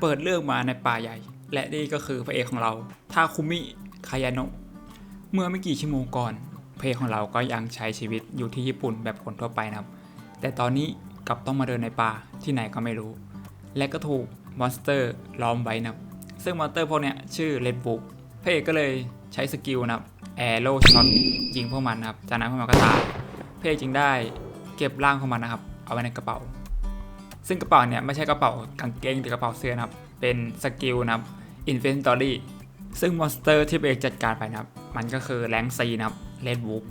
เปิดเรื่องมาในป่าใหญ่ และนี่ก็คือพระเอกของเราทาคุมิคายาโนะเมื่อไม่กี่ชั่วโมงก่อนพระเอกของเราก็ยังใช้ชีวิตอยู่ที่ญี่ปุ่นแบบคนทั่วไปนะครับ แต่ตอนนี้กลับต้องมาเดินในป่าที่ไหนก็ไม่รู้ และก็ถูกมอนสเตอร์ล้อมไว้นะครับซึ่งมอนสเตอร์พวกเนี้ยชื่อเลดบุ๊กพระเอกก็เลยใช้สกิลนะครับแอโร่ช็อตยิงพวกมันนะครับจากนั้นพวกมันก็ตายพระเอกจึงได้เก็บร่างของมันนะครับ เอาไว้ในกระเป๋า ซึ่งกระเป๋าเนี่ยไม่ใช่กระเป๋ากางเกงหรือกระเป๋าเสื้อนะครับ เป็นสกิลนะครับ Inventory ซึ่งมอนสเตอร์ที่พระเอกจัดการไปนะครับ มันก็คือแรงซีนะครับเลดบุ๊ก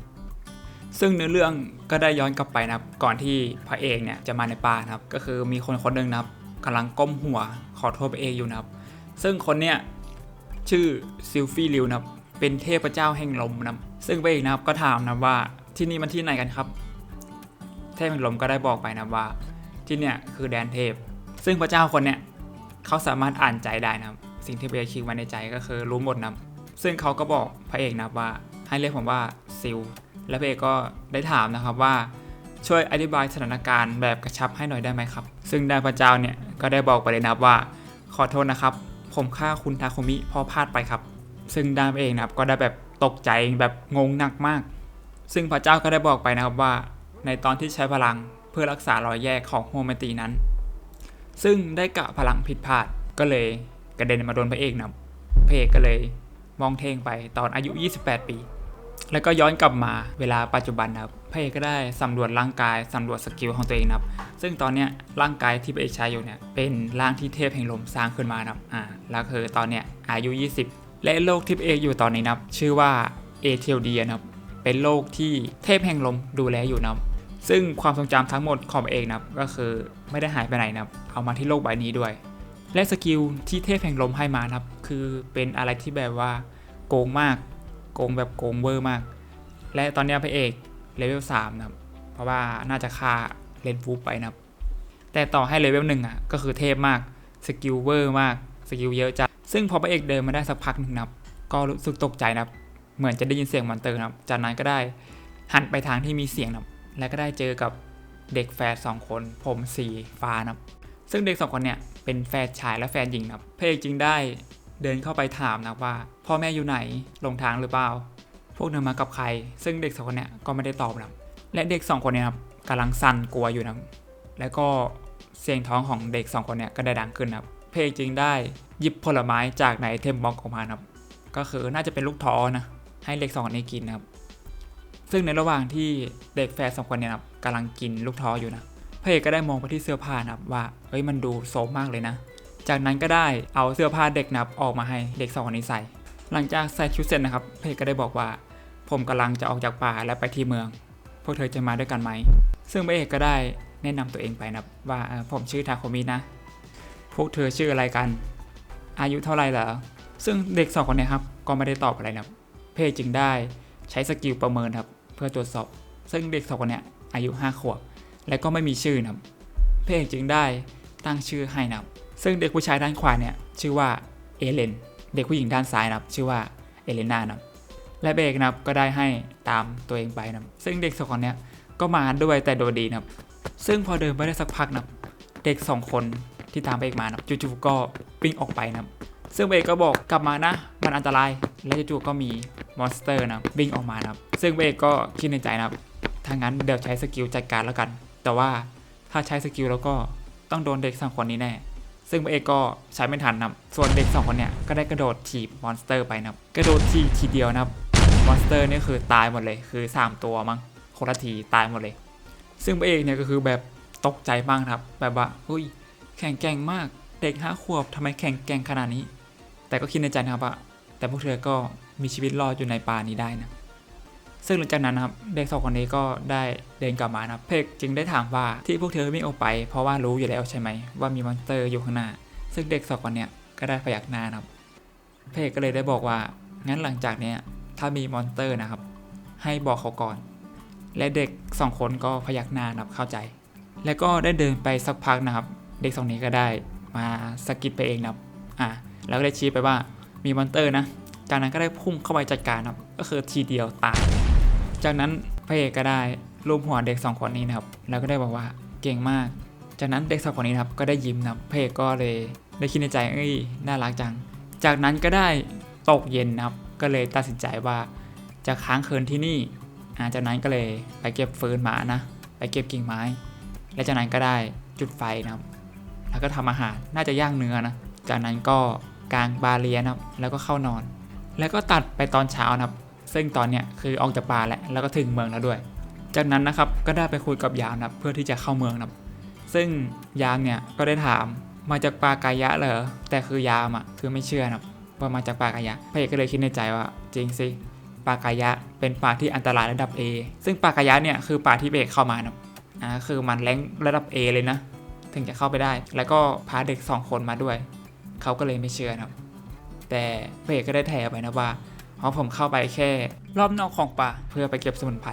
ซึ่งเนื้อเรื่องก็ได้ย้อนกลับไปนะครับ ก่อนที่พระเอกเนี่ยจะมาในป่านะครับ ก็คือมีคนคนหนึ่งนะครับกำลังก้มหัวขอโทษพระเอกอยู่นะครับ ซึ่งคนเนี้ยชื่อซิลฟี่ลิวนะครับ เป็นเทพเจ้าแห่งลมนะครับ ซึ่งพระเอกนะครับก็ถามนะว่าที่นี่มันที่ไหนกันครับ เทพแห่งลมก็ได้บอกไปนะว่า ที่เนี่ยคือแดนเทพ ซึ่งพระเจ้าคนเนี้ยเขาสามารถอ่านใจได้นะครับ สิ่งที่พระเอกคิดไว้ในใจก็คือรู้หมดนะซึ่งเขาก็บอกพระเอกนะว่าให้เรียกผมว่าซิล และพระเอกก็ได้ถามนะครับว่าช่วยอธิบายสถานการณ์แบบกระชับให้หน่อยได้ไหมครับ ซึ่งด้านพระเจ้าเนี่ยก็ได้บอกไปเลยนะครับว่า ขอโทษนะครับ ผมฆ่าคุณทาคุมิพอพลาดไปครับ ซึ่งด้านพระเอกนะครับก็ได้แบบตกใจแบบงงหนักมาก ซึ่งพระเจ้าก็ได้บอกไปนะครับว่า ในตอนที่ใช้พลัง พื่อรักษารอยแยกของโฮมเมตีนั้น ซึ่งได้กะพลังผิดพลาดก็เลยกระเด็นมาโดนพระเอกนะพระเอกก็เลยมองเทงไปตอนอายุ 28 ปี แล้วก็ย้อนกลับมาเวลาปัจจุบันนะครับพระเอกก็ได้สำรวจร่างกายสำรวจสกิลของตัวเองนะครับ ซึ่งตอนเนี้ยร่างกายที่พระเอกใช้อยู่เนี่ยเป็นร่างที่เทพแห่งลมสร้างขึ้นมานะครับอ่าแล้วคือตอนเนี้ยอายุ 20 และโลกที่พระเอกอยู่ตอนนี้นะครับชื่อว่าเอเทลเดียนะครับเป็นโลกที่เทพแห่งลมดูแลอยู่นะครับ ซึ่งความทรงจำทั้งหมดของเอกนะครับก็คือไม่ได้หายไปไหนนะครับเอามาที่โลกใบนี้ด้วย และสกิลที่เทพแห่งลมให้มานะครับคือเป็นอะไรที่แบบว่าโกงมาก โกงแบบโกงเวอร์มาก และตอนนี้พระเอกเลเวล3นะครับเพราะว่าน่าจะฆ่าเลนฟูไปนะครับ แต่ต่อให้เลเวลหนึ่งอะก็คือเทพมากสกิลเวอร์มากสกิลเยอะจัดซึ่งพอพระเอกเดินมาได้สักพักหนึ่งนะครับก็รู้สึกตกใจนะครับ เหมือนจะได้ยินเสียงมอนเตอร์นะครับ จากนั้นก็ได้หันไปทางที่มีเสียงนะครับ แล้วก็ได้เจอกับเด็กแฝดสองคน ผมสีฟ้านะครับ ซึ่งเด็กสองคนเนี่ยเป็นแฝดชายและแฝดหญิงนะครับพระเอกจึงได้เดินเข้าไปถามนะว่า พ่อแม่อยู่ไหนลงทางหรือเปล่า พวกเธอมากับใคร ซึ่งเด็กสองคนเนี่ยก็ไม่ได้ตอบนะครับและเด็กสองคนเนี่ยครับกำลังสั่นกลัวอยู่นะครับแล้วก็เสียงท้องของเด็กสองคนเนี่ยก็ได้ดังขึ้นนะครับพระเอกจึงได้หยิบผลไม้จากในเทมบ็อกออกมานะครับ ก็คือน่าจะเป็นลูกท้อนะ ให้เด็กสองคนนี้กินนะครับ ซึ่งในระหว่างที่เด็กแฝดสองคนเนี่ยกำลังกินลูกท้ออยู่นะพระเอกก็ได้มองไปที่เสื้อผ้านับว่าเฮ้ยมันดูโซมมากเลยนะ จากนั้นก็ได้เอาเสื้อผ้าเด็กนับออกมาให้เด็กสองคนนี้ใส่ หลังจากใส่ชุดเสร็จนะครับพระเอกก็ได้บอกว่า ผมกำลังจะออกจากป่าและไปที่เมือง พวกเธอจะมาด้วยกันไหม ซึ่งพระเอกก็ได้แนะนำตัวเองไปนับว่าผมชื่อทาโคมินะ พวกเธอชื่ออะไรกัน อายุเท่าไหร่เหรอซึ่งเด็กสองคนนี้ครับก็ไม่ได้ตอบอะไรนะครับพระเอกจึงได้ใช้สกิลประเมินครับ เพื่อตรวจสอบ ซึ่งเด็กสองคนเนี้ยอายุ 5 ขวบ และก็ไม่มีชื่อนะครับพระเอกจึงได้ตั้งชื่อให้นะครับซึ่งเด็กผู้ชายด้านขวาเนี่ยชื่อว่าเอเลน เด็กผู้หญิงด้านซ้ายนะครับชื่อว่าเอเลนานะครับและเบรกนะครับก็ได้ให้ตามตัวเองไปนะครับซึ่งเด็กสองคนเนี้ยก็มาด้วยแต่โดยดีนะครับซึ่งพอเดินไปได้สักพักนะครับเด็กสองคนที่ตามเบรกมานะครับจู่ๆก็วิ่งออกไปนะครับ ซึ่งเบก็บอกกลับมานะ มันอันตราย และจู่ๆก็มีมอนสเตอร์นะบวิ่งออกมานะครับซึ่งเบก็คิดในใจนะครับถ้างั้นเดี๋ยวใช้สกิลจัดการแล้วกัน แต่ว่าถ้าใช้สกิลแล้วก็ต้องโดนเด็กสองคนนี้แน่ ซึ่งเอกก็ใช้ไม่ทันนะส่วนเด็กสองคนเนี่ยก็ได้กระโดดถีบมอนสเตอร์ไปนะกระโดดทีทีเดียวนะครับมอนสเตอร์นี่คือตายหมดเลยคือ 3 ตัวมั้งคนละทีตายหมดเลย ซึ่งเอกเนี่ยก็คือแบบตกใจมากครับ แบบว่าอุ้ยแข่งแกร่งมากเด็กห้าขวบทำไมแข่งแกร่งขนาดนี้ แต่ก็คิดในใจนะครับว่าแต่พวกเธอก็มีชีวิตรอดอยู่ในป่านี้ได้นะ ซึ่งหลังจากนั้นนะครับเด็กสองคนนี้ก็ได้เดินกลับมานะครับเพกจึงได้ถามว่าที่พวกเธอไม่ออกไป เพราะว่ารู้อยู่แล้วใช่ไหมว่ามีมอนสเตอร์อยู่ข้างหน้า ซึ่งเด็กสองคนเนี้ยก็ได้พยักหน้านะครับ เพกก็เลยได้บอกว่างั้นหลังจากเนี้ยถ้ามีมอนสเตอร์นะครับ ให้บอกเขาก่อน และเด็กสองคนก็พยักหน้านะครับเข้าใจ แล้วก็ได้เดินไปสักพักนะครับ เด็กสองนี้ก็ได้มาสกิดไปเองนะครับอ่า แล้วก็ได้ชี้ไปว่ามีมอนเตอร์นะ จากนั้นก็ได้พุ่งเข้าไปจัดการนะครับ ก็คือทีเดียวตาย จากนั้นพระเอกก็ได้รูปหัวเด็กสองคนนี้นะครับ แล้วก็ได้บอกว่าเก่งมาก จากนั้นเด็กสาวคนนี้นะครับก็ได้ยิ้มนะครับพระเอกก็เลยได้คิดในใจเอ้ยน่ารักจัง จากนั้นก็ได้ตกเย็นนะครับ ก็เลยตัดสินใจว่าจะค้างคืนที่นี่จากนั้นก็เลยไปเก็บฟืนมานะ ไปเก็บกิ่งไม้ และจากนั้นก็ได้จุดไฟนะครับ แล้วก็ทำอาหาร น่าจะย่างเนื้อนะ จากนั้นก็ กลางบาเรียนะครับ แล้วก็เข้านอน แล้วก็ตัดไปตอนเช้านะครับ ซึ่งตอนเนี้ยคือออกจากป่าแหละแล้วก็ถึงเมืองแล้วด้วย จากนั้นนะครับก็ได้ไปคุยกับยามนะครับเพื่อที่จะเข้าเมืองนะครับ ซึ่งยามเนี่ยก็ได้ถามมาจากป่ากายะเหรอแต่คือยามอะคือไม่เชื่อนะครับว่ามาจากป่ากายะพระเอกก็เลยคิดในใจว่าจริงสิป่ากายะเป็นป่าที่อันตรายระดับ A ซึ่งป่ากายะเนี่ยคือป่าที่เอกเข้ามานะอ่าคือมันแรงระดับ A เลยนะ ถึงจะเข้าไปได้ แล้วก็พาเด็กสองคนมาด้วย เขาก็เลยไม่เชื่อนะครับ แต่พระเอกก็ได้แถไปนะว่าเพราะผมเข้าไปแค่รอบนอกของป่าเพื่อไปเก็บสมุนไพร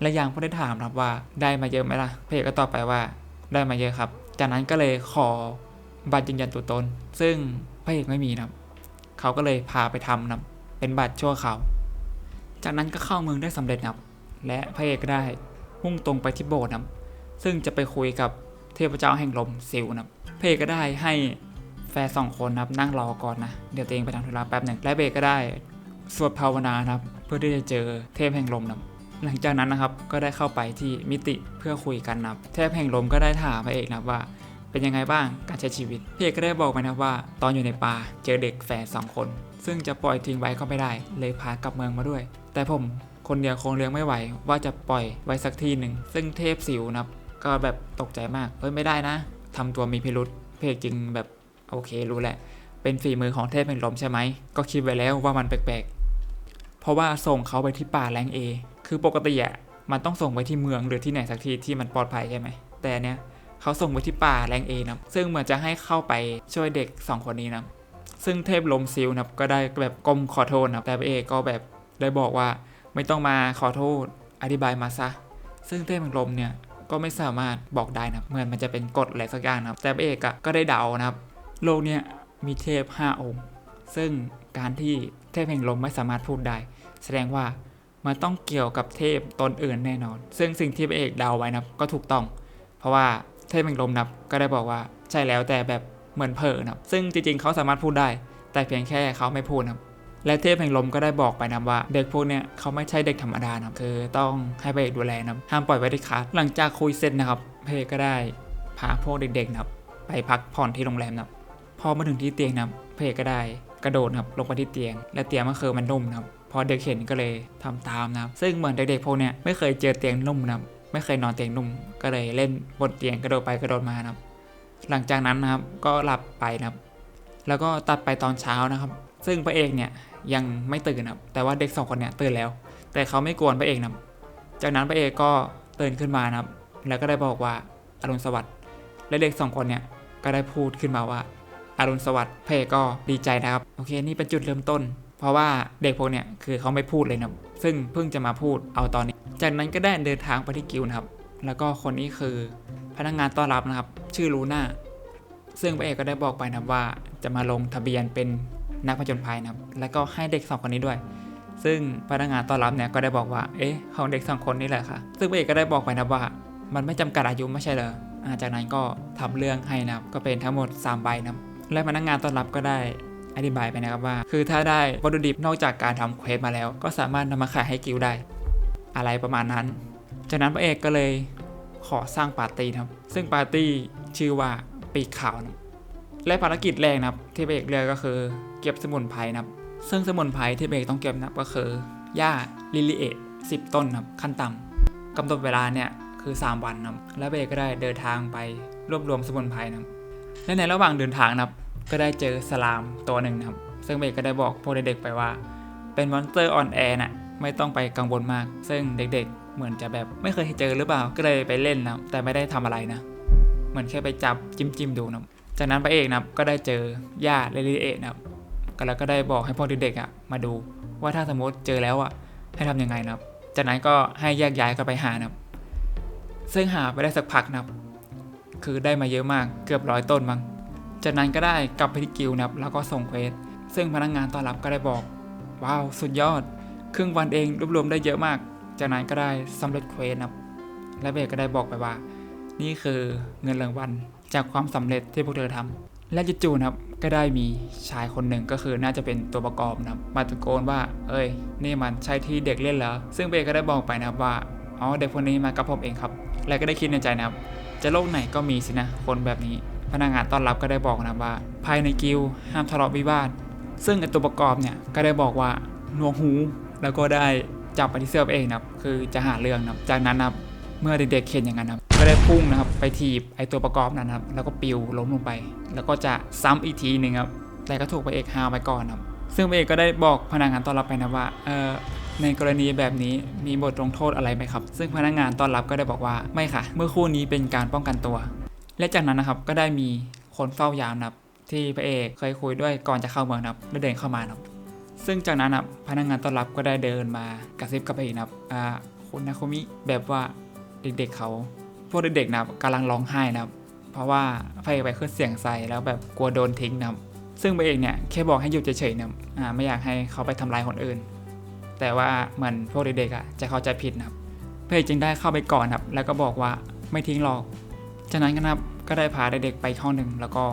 และยางก็ได้ถามครับว่าได้มาเยอะไหมล่ะพระเอกก็ตอบไปว่าได้มาเยอะครับ จากนั้นก็เลยขอบัตรยืนยันตัวตน ซึ่งพระเอกไม่มีนะครับเขาก็เลยพาไปทำนะครับเป็นบัตรชั่วคราวจากนั้นก็เข้าเมืองได้สำเร็จนะครับ และพระเอกก็ได้มุ่งตรงไปที่โบสถ์นะครับซึ่งจะไปคุยกับเทพเจ้าแห่งลมซิลนะครับพระเอกก็ได้ให้ แฟนสองคนนะครับนั่งรอก่อนนะ เดี๋ยวตัวเองไปทำธุระแป๊บหนึ่งและเบรกก็ได้สวดภาวนาครับ เพื่อที่จะเจอเทพแห่งลมนะหลังจากนั้นนะครับก็ได้เข้าไปที่มิติเพื่อคุยกันนะเทพแห่งลมก็ได้ถามพระเอกนะว่า เป็นยังไงบ้างการใช้ชีวิตพระเอกก็ได้บอกไปนะว่า ตอนอยู่ในป่าเจอเด็กแฝดสองคน ซึ่งจะปล่อยทิ้งไว้ก็ไม่ได้ เลยพากลับเมืองมาด้วย แต่ผมคนเดียวคงเลี้ยงไม่ไหว ว่าจะปล่อยไว้สักทีหนึ่งซึ่งเทพสิวนะก็แบบตกใจมากเฮ้ยไม่ได้นะทำตัวมีพิรุษพเอกจึงแบบ โอเครู้แหละ เป็นฝีมือของเทพแห่งลมใช่ไหม ก็คิดไว้แล้วว่ามันแปลกๆ เพราะว่าส่งเขาไปที่ป่าแรงเอคือปกติอะมันต้องส่งไปที่เมืองหรือที่ไหนสักที่ที่มันปลอดภัยใช่ไหม แต่เนี้ยเขาส่งไปที่ป่าแรงเอนะซึ่งเหมือนจะให้เข้าไปช่วยเด็ก 2 คนนี้นะซึ่งเทพลมซิลนะก็ได้แบบก้มขอโทษนะแต่เอกก็แบบได้บอกว่าไม่ต้องมาขอโทษอธิบายมาซะ ซึ่งเทพแห่งลมเนี่ยก็ไม่สามารถบอกได้นะเหมือนมันจะเป็นกฎอะไรสักอย่างนะแต่เอกก็ได้เดานะครับ โลกนี่ยมีเทพ 5 องค์ ซึ่งการที่เทพแห่งลมไม่สามารถพูดได้ แสดงว่ามันต้องเกี่ยวกับเทพตนอื่นแน่นอน ซึ่งสิ่งที่พระเอกเดาไว้นะก็ถูกต้อง เพราะว่าเทพแห่งลมนับก็ได้บอกว่าใช่แล้วแต่แบบเหมือนเผลอนะครับซึ่งจริงๆเขาสามารถพูดได้ แต่เพียงแค่เขาไม่พูดนะครับและเทพแห่งลมก็ได้บอกไปนะว่า เด็กพวกเนี้ยเขาไม่ใช่เด็กธรรมดานะครับคือต้องให้พระเอกดูแลนะครับห้ามปล่อยไว้ที่คลาหลังจากคุยเสร็จนะครับพระเอกก็ได้พาพวกเด็กๆนะครับไปพักผ่อนที่โรงแรมนะครับ อมาถึงที่เตียงนะครับพระเอกก็ได้กระโดดนะครับลงไปที่เตียง และเตียงมันคือมันนุ่มนะครับพอเด็กเห็นก็เลยทำตามนะครับซึ่งเหมือนเด็กๆพวกเนี้ยไม่เคยเจอเตียงนุ่มนะครับไม่เคยนอนเตียงนุ่ม ก็เลยเล่นบนเตียงกระโดดไปกระโดดมานะครับ หลังจากนั้นนะครับก็หลับไปนะครับ แล้วก็ตัดไปตอนเช้านะครับ ซึ่งพระเอกเนี่ยยังไม่ตื่นนะครับแต่ว่าเด็กสองคนเนี่ยตื่นแล้ว แต่เขาไม่กวนพระเอกนะครับจากนั้นพระเอกก็ตื่นขึ้นมานะครับ แล้วก็ได้บอกว่าอรุณสวัสดิ์และเด็กสองคนเนี่ยก็ได้พูดขึ้นมาว่า อรุณสวัสดิ์เพก็ดีใจนะครับ โอเค นี่เป็นจุดเริ่มต้น เพราะว่าเด็กพวกเนี่ยคือเขาไม่พูดเลยนะซึ่งเพิ่งจะมาพูดเอาตอนนี้ จากนั้นก็ได้เดินทางไปที่กิลนะครับ แล้วก็คนนี้คือพนักงานต้อนรับนะครับ ชื่อลูน่าซึ่งพระเอกก็ได้บอกไปนะว่าจะมาลงทะเบียนเป็นนักผจญภัยนะครับ แล้วก็ให้เด็กสองคนนี้ด้วย ซึ่งพนักงานต้อนรับเนี่ยก็ได้บอกว่า เอ๊ะ ของเด็กสองคนนี่แหละค่ะ ซึ่งพระเอกก็ได้บอกไปนะว่า มันไม่จำกัดอายุไม่ใช่เหรอจากนั้นก็ทำเรื่องให้นะครับ ก็เป็นทั้งหมด 3 ใบนะครับ และพนักงานต้อนรับก็ได้อธิบายไปนะครับว่า คือถ้าได้วัตถุดิบนอกจากการทำเควสมาแล้ว ก็สามารถนำมาขายให้กิลได้ อะไรประมาณนั้น จากนั้นพระเอกก็เลยขอสร้างปาร์ตี้ครับ ซึ่งปาร์ตี้ชื่อว่าปีกขาวนะและภารกิจแรกนะครับ ที่พระเอกเลือกก็คือ เก็บสมุนไพรนะครับ ซึ่งสมุนไพรที่พระเอกต้องเก็บนะก็คือหญ้าลิลิเอต10ต้นครับขั้นต่ำกำหนดเวลาเนี่ยคือ 3 วันนะครับและพระเอกก็ได้เดินทางไปรวบรวมสมุนไพรนะครับและในระหว่างเดินทางนะครับ ก็ได้เจอสลามตัวหนึ่งนะครับ ซึ่งเบกก็ได้บอกพวกเด็กๆไปว่า เป็นมอนสเตอร์ออนแอร์น่ะไม่ต้องไปกังวลมาก ซึ่งเด็กๆ เหมือนจะแบบไม่เคยเจอหรือเปล่า ก็เลยไปเล่นนะแต่ไม่ได้ทำอะไรนะ เหมือนแค่ไปจับจิ้มจิ้มๆดูนะจากนั้นพระเอกนะก็ได้เจอย่าเรลิเอะนะครับก็แล้วก็ได้บอกให้พวกเด็กๆอะมาดูว่าถ้าสมมติเจอแล้วอะให้ทำยังไงนะจากนั้นก็ให้แยกย้ายกันไปหานะซึ่งหาไปได้สักพักนะคือได้มาเยอะมากเกือบร้อยต้นมั้ง จากนั้นก็ได้กลับไปที่กิลนะครับแล้วก็ส่งเควสซึ่งพนักงานต้อนรับก็ได้บอก ว้าว สุดยอด ครึ่งวันเองรวบรวมได้เยอะมาก จากนั้นก็ได้สำเร็จเควสนะครับและเบกก็ได้บอกไปว่า นี่คือเงินรางวัลจากความสำเร็จที่พวกเธอทำและจู่ๆนะครับก็ได้มีชายคนหนึ่งก็คือน่าจะเป็นตัวประกอบนะครับมาตะโกนว่า เอ้ย นี่มันใช่ที่เด็กเล่นเหรอซึ่งเบย์ก็ได้บอกไปนะครับว่าอ๋อเด็กคนนี้มากับผมเองครับ และก็ได้คิดในใจนะครับ จะโลกไหนก็มีสินะคนแบบนี้ พนักงานต้อนรับก็ได้บอกนะว่า ภายในกิลห้ามทะเลาะวิวาท ซึ่งตัวประกอบเนี่ยก็ได้บอกว่าหนวกหูแล้วก็ได้จับไปที่เสื้อเองนะครับคือจะหาเรื่องนะครับจากนั้นนะครับเมื่อเด็กๆเห็นอย่างนั้นนะครับก็ได้พุ่งนะครับไปถีบไอตัวประกอบนั้นนะครับแล้วก็ปิวล้มลงไป แล้วก็จะซ้ำอีกทีหนึ่งครับแต่ก็ถูกพระเอกฮาไปก่อนครับซึ่งพระเอกก็ได้บอกพนักงานต้อนรับไปนะว่าเออในกรณีแบบนี้มีบทลงโทษอะไรไหมครับ ซึ่งพนักงานต้อนรับก็ได้บอกว่าไม่ค่ะ เมื่อคู่นี้เป็นการป้องกันตัว และจากนั้นนะครับก็ได้มีคนเฝ้ายามนะครับที่พระเอกเคยคุยด้วยก่อนจะเข้าเมืองนะครับได้เดินเข้ามานะครับซึ่งจากนั้นนะครับพนักงานต้อนรับก็ได้เดินมากระซิบกับพระเอกนะครับอ่าคุณนาคุมิแบบว่าเด็กๆเขาพวกเด็กๆนะครับกำลังร้องไห้นะครับ เพราะว่าพระเอกไปขึ้นเสียงใส่แล้วแบบกลัวโดนทิ้งนะครับ ซึ่งพระเอกเนี่ยแค่บอกให้หยุดเฉยๆนะครับอ่าไม่อยากให้เขาไปทำร้ายคนอื่น แต่ว่าเหมือนพวกเด็กๆอะจะเข้าใจผิดนะครับพระเอกจึงได้เข้าไปก่อนนะครับ แล้วก็บอกว่าไม่ทิ้งหรอก จากนั้นก็นะครับก็ได้พาเด็กๆไปห้องหนึ่งแล้วก็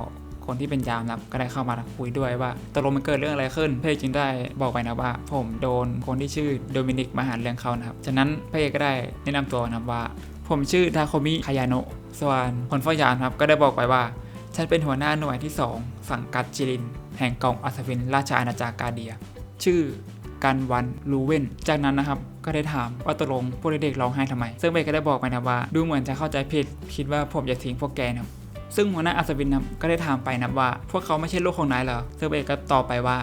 คนที่เป็นยามนะครับก็ได้เข้ามาคุยด้วยว่าตกลงมันเกิดเรื่องอะไรขึ้นพระเอกจึงได้บอกไปนะว่า ผมโดนคนที่ชื่อโดมินิกมาหาเรื่องเขานะครับจากนั้นพระเอกก็ได้แนะนำตัวนะครับว่า ผมชื่อทาโคมิคายาโนะส่วนคนเฝ้ายามนครับก็ได้บอกไปว่าฉันเป็นหัวหน้าหน่วยที่ 2 สังกัดจิริน แห่งกองอัศวินราชอาณาจักรกาเดีย ชื่อ กันวันลูเวนจากนั้นนะครับก็ได้ถามว่าตกลงพวกเด็กๆร้องไห้ทำไม ซึ่งเบก็ได้บอกไปนะว่า ดูเหมือนจะเข้าใจผิด คิดว่าผมจะทิ้งพวกแกนะครับซึ่งหัวหน้าอัศวินนะครับก็ได้ถามไปนะว่า พวกเขาไม่ใช่ลูกของนายเหรอซึ่งเบก็ตอบไปว่า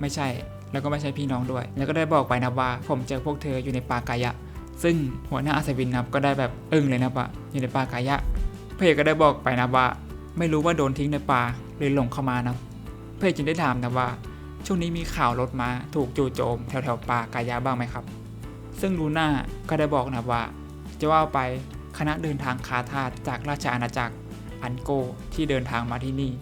ไม่ใช่ แล้วก็ไม่ใช่พี่น้องด้วย แล้วก็ได้บอกไปนะว่า ผมเจอพวกเธออยู่ในป่ากายะ ซึ่งหัวหน้าอัศวินนะครับก็ได้แบบอึ้งเลยนะว่าอยู่ในป่ากายะเอกก็ได้บอกไปนะว่า ไม่รู้ว่าโดนทิ้งในป่าเลยหลงเข้ามานะเอกจึงได้ถามนะว่า ช่วงนี้มีข่าวรถม้าถูกจู่โจมแถวแถวๆป่ากายะบ้างไหมครับ ซึ่งลูน่าก็ได้บอกนะว่า จะว่าไปคณะเดินทางคาทาสจากราชอาณาจักรอันโกที่เดินทางมาที่นี่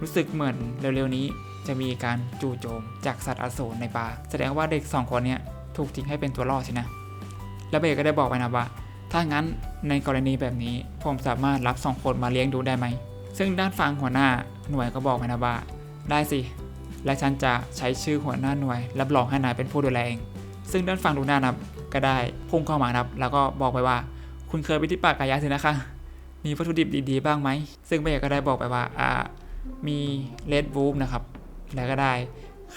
รู้สึกเหมือนเร็วๆนี้จะมีการจู่โจมจากสัตว์อสูรในป่า แสดงว่าเด็กสองคนนี้ถูกทิ้งให้เป็นตัวล่อใช่นะ แล้วเบย์ก็ได้บอกไปนะว่า ถ้างั้นในกรณีแบบนี้ผมสามารถรับสองคนมาเลี้ยงดูได้ไหม ซึ่งด้านฟังหัวหน้าหน่วยก็บอกไปนะว่าได้สิ และฉันจะใช้ชื่อหัวหน้าหน่วย รับรองให้นายเป็นผู้ดูแลเองซึ่งด้านฝั่งลูน่านับก็ได้พุ่งเข้ามานับ แล้วก็บอกไปว่า คุณเคยไปที่ป่ากายะสินะคะ มีวัตถุดิบดีๆบ้างไหม ซึ่งเบย์ก็ได้บอกไปว่าอ่ามีเลดบูฟนะครับ แล้วก็ได้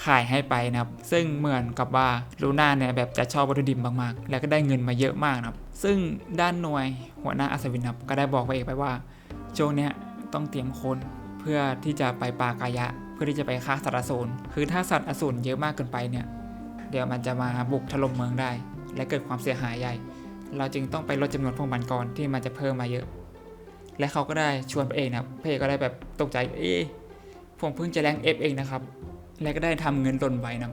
ขายให้ไปนะครับ ซึ่งเหมือนกับว่าลูน่าเนี่ยแบบจะชอบวัตถุดิบมากๆ แล้วก็ได้เงินมาเยอะมากนะครับ ซึ่งด้านหน่วยหัวหน้าอัศวินนะครับก็ได้บอกไปเอกไปว่าช่วงเนี้ยต้องเตรียมคนเพื่อที่จะไปป่ากายะ พื่อที่จะไปฆ่าสัตว์อสูรคือถ้าสัตว์อสูรเยอะมากเกินไปเนี่ย เดี๋ยวมันจะมาบุกถล่มเมืองได้ และเกิดความเสียหายใหญ่ เราจึงต้องไปลดจำนวนพวกมันก่อนที่มันจะเพิ่มมาเยอะ และเขาก็ได้ชวนพระเอกนะครับพระเอกก็ได้แบบตกใจเอ๊ผมเพิ่งจะแรงเอฟเองนะครับ และก็ได้ทำเงินหล่นไว้นะ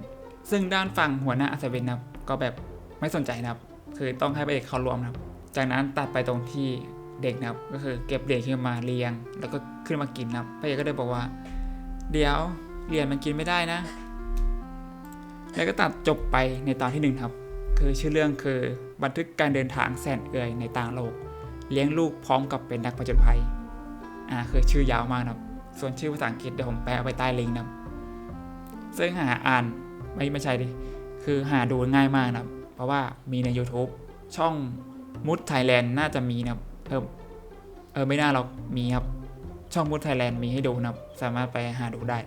ซึ่งด้านฝั่งหัวหน้าอัศวินนะครับก็แบบไม่สนใจนะครับ คือต้องให้พระเอกเขารวมนะครับ จากนั้นตัดไปตรงที่เด็กนะครับ ก็คือเก็บเหรียญขึ้นมาเรียง แล้วก็ขึ้นมากินนะครับพระเอกก็ได้บอกว่า เดี๋ยวเหรียญมันกินไม่ได้นะ แล้วก็ตัดจบไปในตอนที่หนึ่งครับ คือชื่อเรื่องคือบันทึกการเดินทางแสนเอื่อยในต่างโลก เลี้ยงลูกพร้อมกับเป็นนักผจญภัย อ่าคือชื่อยาวมากนะครับ ส่วนชื่อภาษาอังกฤษเดี๋ยวผมแปลไว้ใต้ลิงก์นะครับซึ่งหาอ่านไม่ไม่ใช่ดิ คือหาดูง่ายมากนะครับเพราะว่ามีใน YouTube ช่องมุดไทยแลนด์น่าจะมีนะครับเออเออไม่น่าหรอกมีครับ ช่องมูดไทยแลนด์มีให้ดูนะครับ สามารถไปหาดูได้